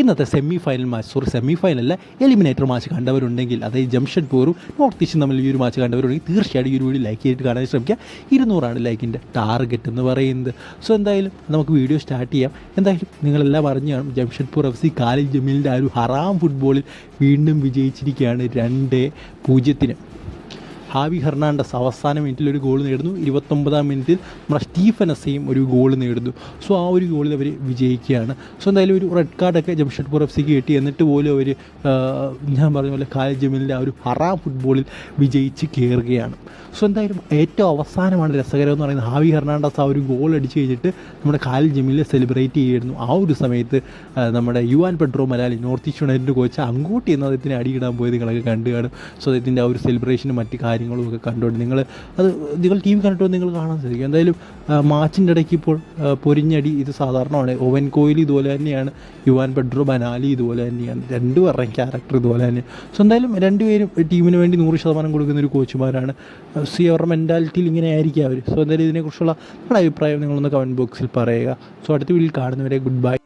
ഇന്നത്തെ semi final match sorry semi ഫൈനലിലെ eliminator match കണ്ടവരുണ്ടെങ്കിൽ അതായത് ജംഷഡ്പൂറും നോർത്ത് ഈസ്റ്റും തമ്മിൽ ഈ ഒരു മാച്ച് കണ്ടവരുണ്ടെങ്കിൽ തീർച്ചയായിട്ടും ഈ ഒരു വീഡിയോ ലൈക്ക് ചെയ്തിട്ട് കാണാൻ ശ്രമിക്കുക. ഇരുന്നൂറാണ് ലൈക്കിന്റെ ടാർഗറ്റ് എന്ന് പറയുന്നത്. സോ എന്തായാലും നമുക്ക് വീഡിയോ സ്റ്റാർട്ട് ചെയ്യാം. എന്തായാലും നിങ്ങളെല്ലാം അറിഞ്ഞു കാണും ജംഷഡ്പൂർ എഫ് സി കാലിൽ ജമീലിന്റെ ആ ഒരു ഹറാം ഫുട്ബോളിൽ വീണ്ടും വിജയിച്ചിരിക്കുകയാണ്. രണ്ട് പൂജ്യത്തിന്. ഹാവി ഹെർണാണ്ടസ് അവസാന മിനിറ്റിൽ ഒരു ഗോൾ നേടുന്നു. ഇരുപത്തൊമ്പതാം മിനിറ്റിൽ നമ്മുടെ സ്റ്റീഫൻ എസയും ഒരു ഗോൾ നേടുന്നു. സോ ആ ഒരു ഗോളിൽ അവർ വിജയിക്കുകയാണ്. സോ എന്തായാലും ഒരു റെഡ് കാർഡൊക്കെ ജംഷഡ്പൂർ എഫ് സിക്ക് കിട്ടി. എന്നിട്ട് പോലും അവർ ഞാൻ പറഞ്ഞ പോലെ ഖാലിദ് ജമീലിന്റെ ആ ഒരു ഹറാം ഫുട്ബോളിൽ വിജയിച്ച് കയറുകയാണ് സോ എന്തായാലും ഏറ്റവും അവസാനമാണ് രസകരം എന്ന് പറയുന്നത്. ഹാവി ഹെർണാണ്ടസ് ആ ഒരു ഗോൾ അടിച്ച് കഴിഞ്ഞിട്ട് നമ്മുടെ ഖാലിദ് ജമീലിനെ സെലിബ്രേറ്റ് ചെയ്യുന്നു. ആ ഒരു സമയത്ത് നമ്മുടെ യുവാൻ പെഡ്രോ മലാലി നോർത്ത് ഈസ്റ്റ് യുണൈറ്റഡ് കോച്ച് അങ്ങോട്ട് എന്ന് അദ്ദേഹത്തിന് അടിയിടാൻ പോയത് നിങ്ങളൊക്കെ കണ്ടു കാണും. സോ അദ്ദേഹത്തിന്റെ ആ ഒരു സെലിബ്രേഷനും മറ്റ് കാര്യങ്ങളും ഒക്കെ കണ്ടുകൊണ്ട് നിങ്ങൾ അത് നിങ്ങൾ ടി വി കണ്ടിട്ട് നിങ്ങൾ കാണാൻ സാധിക്കും എന്തായാലും മാച്ചിന്റെ ഇടയ്ക്ക് ഇപ്പോൾ പൊരിഞ്ഞടി ഇത് സാധാരണമാണ്. ഓവൻ കോഹ്ലി ഇതുപോലെ തന്നെയാണ്. യുവാൻ പെഡ്രോ ബനാലി ഇതുപോലെ തന്നെയാണ്. രണ്ടുപേരുടെയും ക്യാരക്ടർ ഇതുപോലെ തന്നെയാണ് സോ എന്തായാലും രണ്ടുപേരും ടീമിന് വേണ്ടി നൂറ് ശതമാനം കൊടുക്കുന്ന ഒരു കോച്ചുമാരാണ്. സി അവരുടെ മെന്റാലിറ്റിയിൽ ഇങ്ങനെ ആയിരിക്കും അവർ സോ എന്തായാലും ഇതിനെക്കുറിച്ചുള്ള നിങ്ങളുടെ അഭിപ്രായം നിങ്ങളൊന്ന് കമന്റ് ബോക്സിൽ പറയുക. സോ അടുത്ത വീട്ടിൽ കാണുന്നവരെ ഗുഡ് ബൈ